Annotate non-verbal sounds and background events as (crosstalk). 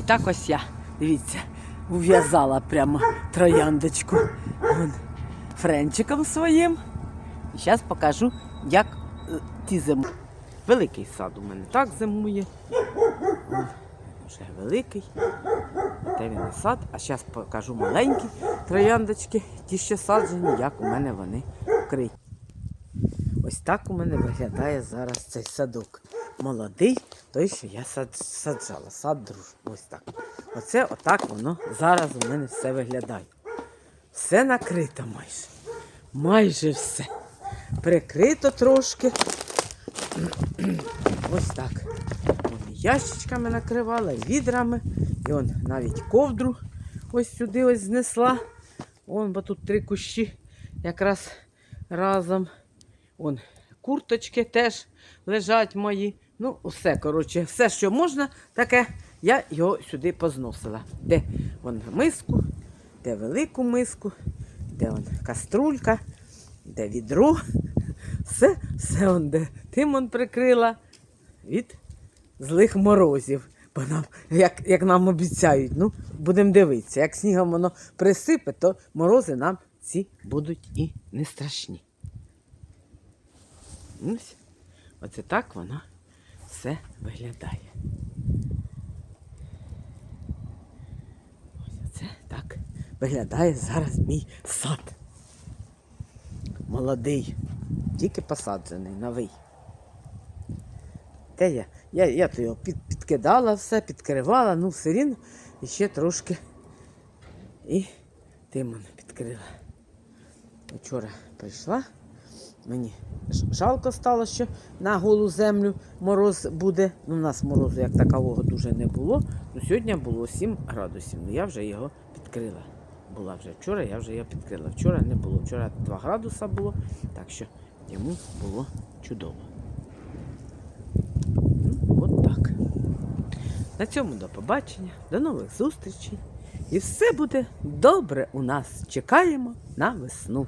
І так ось я, дивіться, ув'язала прямо трояндочку Вон, френчиком своїм. І зараз покажу, як е, ті зимують. Великий сад у мене так зимує. Вон, Вже великий. Те він і сад. А зараз покажу маленькі трояндочки, ті, що саджені, як у мене вони вкриті. Ось так у мене виглядає зараз цей садок. Молодий, той, що я саджала, сад дружб. Ось так. Оце отак воно зараз у мене все виглядає. Все накрито майже. Майже все. Прикрито трошки. (clears throat) Ось так. Вон ящичками накривала, відрами. І он навіть ковдру ось сюди ось знесла. Вон, бо тут три кущі якраз разом. Вон курточки теж лежать мої. Ну, все, коротше, все, що можна, таке, я його сюди позносила. Де вон миску, де велику миску, де вон каструлька, де відро. Все, все он де. Тим он прикрила від злих морозів. Бо нам, як, як нам обіцяють, ну, будемо дивитися. Як снігом воно присипе, то морози нам ці будуть і не страшні. Ось, оце так воно все виглядає. Ось оце так виглядає зараз мій сад. Молодий, тільки посаджений, новий. Те я, я, я то його під, підкидала все, підкривала, ну все рівно і ще трошки і тим мене підкрила. Вчора прийшла, мені жалко стало, що на голу землю мороз буде. Ну, у нас морозу як такового дуже не було. Ну, сьогодні було 7 градусів. Ну, я вже його підкрила. Була вже вчора, я вже його підкрила. Вчора не було. Вчора 2 градуса було, так що йому було чудово. Ну, от так. На цьому до побачення, до нових зустрічей. І все буде добре у нас. Чекаємо на весну.